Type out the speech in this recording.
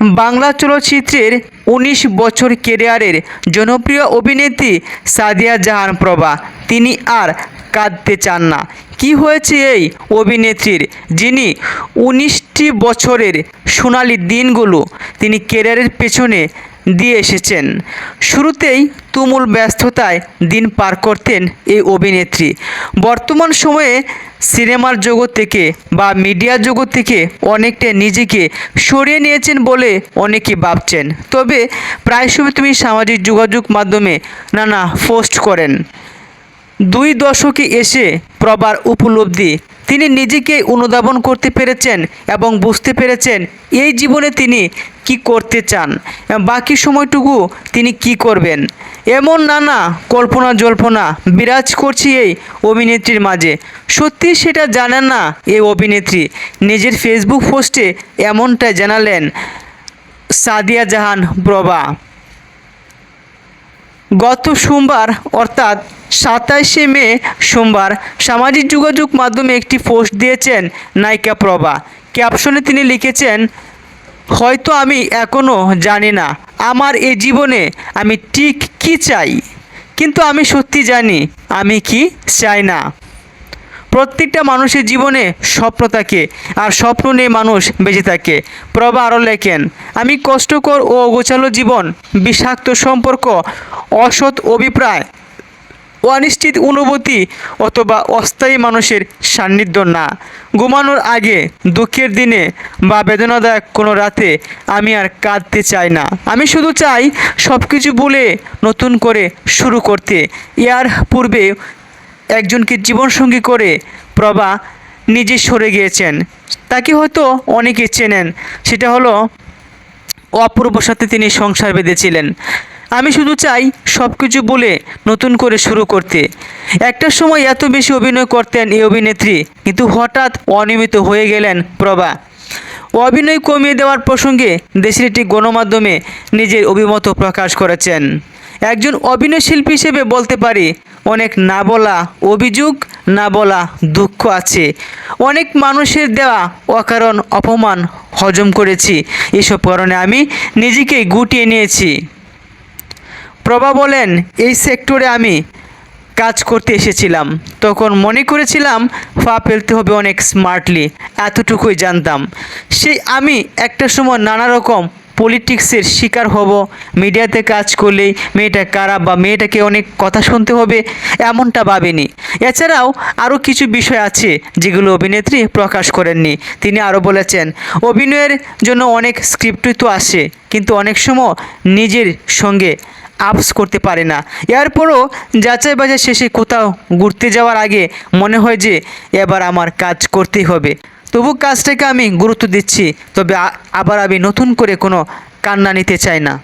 বাংলা চলচ্চিত্রের উনিশ বছর কেরিয়ারের জনপ্রিয় অভিনেত্রী সাদিয়া জাহান প্রভা। তিনি আর কাঁদতে চান না। কি হয়েছে এই অভিনেত্রীর? যিনি উনিশটি বছরের সোনালি দিনগুলো তিনি কেরিয়ারের পেছনে দিয়ে এসেছেন। শুরুতেই তুমুল ব্যস্ততায় দিন পার করতেন এই অভিনেত্রী। বর্তমান সময়ে সিনেমার জগৎ থেকে বা মিডিয়া জগৎ থেকে অনেকটা নিজেকে সরিয়ে নিয়েছেন বলে অনেকে ভাবছেন। তবে প্রায় সময় তুমি সামাজিক যোগাযোগ মাধ্যমে নানা পোস্ট করেন। দুই দশকে এসে প্রবার উপলব্ধি তিনি নিজেকে অনুধাবন করতে পেরেছেন এবং বুঝতে পেরেছেন এই জীবনে তিনি কি করতে চান। বাকি সময়টুকু তিনি কি করবেন। এমন নানা কল্পনা জল্পনা বিরাজ করছে এই অভিনেত্রীর মাঝে। সত্যি সেটা জানেন না এই অভিনেত্রী। নিজের ফেসবুক পোস্টে এমনটা জানালেন সাদিয়া জাহান প্রভা। গত সোমবার, অর্থাৎ সাতাশে মে সোমবার, সামাজিক যোগাযোগ মাধ্যমে একটি পোস্ট দিয়েছেন নায়িকা প্রভা। ক্যাপশনে তিনি লিখেছেন, হয়তো আমি এখনও জানি না, আমার এই জীবনে আমি ঠিক কি চাই? কিন্তু আমি সত্যি জানি, আমি কি চাই না? প্রত্যেকটা মানুষের জীবনে স্বপ্ন থাকে আর স্বপ্ন নিয়ে মানুষ বেঁচে থাকে। প্রভা আরও লেখেন, আমি কষ্টকর ও গোছালো জীবন, বিষাক্ত সম্পর্ক, অসৎ অভিপ্রায়, অনিশ্চিত অনুভূতি অথবা অস্থায়ী মানুষের সান্নিধ্য না। ঘুমানোর আগে দুঃখের দিনে বা বেদনাদায়ক কোনো রাতে আমি আর কাঁদতে চাই না। আমি শুধু চাই সব কিছু বলে নতুন করে শুরু করতে। ইয়ার পূর্বে একজনকে জীবনসঙ্গী করে প্রভা নিজে সরে গিয়েছেন। তাকে হয়তো অনেকে চেনেন। সেটা হলো অপূর্ব সাথে তিনি সংসার বেঁধেছিলেন। আমি শুধু চাই সব কিছু বলে নতুন করে শুরু করতে। একটা সময় এত বেশি অভিনয় করতেন এই অভিনেত্রী, কিন্তু হঠাৎ অনিয়মিত হয়ে গেলেন প্রভা। অভিনয় কমিয়ে দেওয়ার প্রসঙ্গে দেশের একটি গণমাধ্যমে নিজের অভিমত প্রকাশ করেছেন। একজন অভিনয় শিল্পী হিসেবে বলতে পারি অনেক না বলা অভিযোগ, না বলা দুঃখ আছে। অনেক মানুষের দেওয়া অকারণ অপমান হজম করেছি। এসব কারণে আমি নিজেকে গুটিয়ে নিয়েছি। প্রভা বলেন, এই সেক্টরে আমি কাজ করতে এসেছিলাম। তখন মনে করেছিলাম, পা ফেলতে হবে অনেক স্মার্টলি এতটুকুই জানতাম। সেই আমি একটা সময় নানা রকম পলিটিক্সের শিকার হব, মিডিয়াতে কাজ করলেই মেয়েটা কারা বা মেয়েটাকে অনেক কথা শুনতে হবে, এমনটা ভাবিনি। এছাড়াও আরও কিছু বিষয় আছে যেগুলো অভিনেত্রী প্রকাশ করেননি। তিনি আরও বলেছেন, অভিনয়ের জন্য অনেক স্ক্রিপ্টই তো আসে, কিন্তু অনেক সময় নিজের সঙ্গে আপস করতে পারে না। এরপরও যাচাই বাজার শেষে কোথাও ঘুরতে যাওয়ার আগে মনে হয় যে, এবার আমার কাজ করতেই হবে। তবু কাজটাকে আমি গুরুত্ব দিচ্ছি, তবে আবার আমি নতুন করে কোনো কান্না নিতে চাই না।